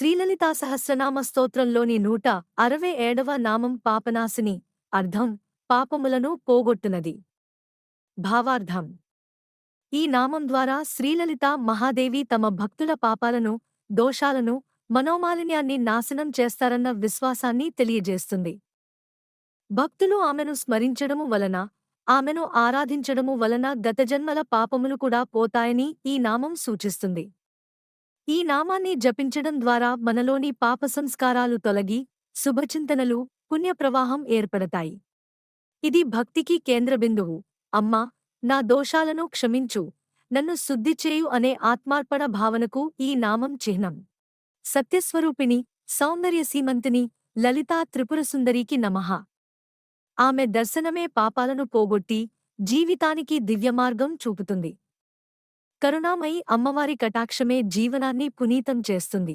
శ్రీలలితా సహస్రనామ స్తోత్రంలోని నూట అరవై ఏడవ నామం పాపనాశిని అర్థం పాపములను పోగొట్టునది. భావార్థం. ఈ నామం ద్వారా శ్రీలలిత మహాదేవి తమ భక్తుల పాపాలను దోషాలను మనోమాలిన్యాన్ని నాశనం చేస్తారన్న విశ్వాసాన్ని తెలియజేస్తుంది. భక్తులు ఆమెను స్మరించడము వలన ఆమెను ఆరాధించడము వలన గతజన్మల పాపములు కూడా పోతాయని ఈ నామం సూచిస్తుంది. ఈ నామాన్ని జపించడం ద్వారా మనలోని పాప సంస్కారాలు తొలగి శుభచింతనలు పుణ్యప్రవాహం ఏర్పడతాయి. ఇది భక్తికి కేంద్రబిందువు అమ్మా నా దోషాలను క్షమించు. నన్ను శుద్ధి చేయు అనే ఆత్మార్పణ భావనకు ఈ నామం చిహ్నం. సత్యస్వరూపిణి సౌందర్యసీమంతిని లలితా త్రిపురసుందరికి నమః. ఆమె దర్శనమే పాపాలను పోగొట్టి జీవితానికి దివ్యమార్గం చూపుతుంది. కరుణామయి అమ్మవారి కటాక్షమే జీవనాన్ని పునీతం చేస్తుంది.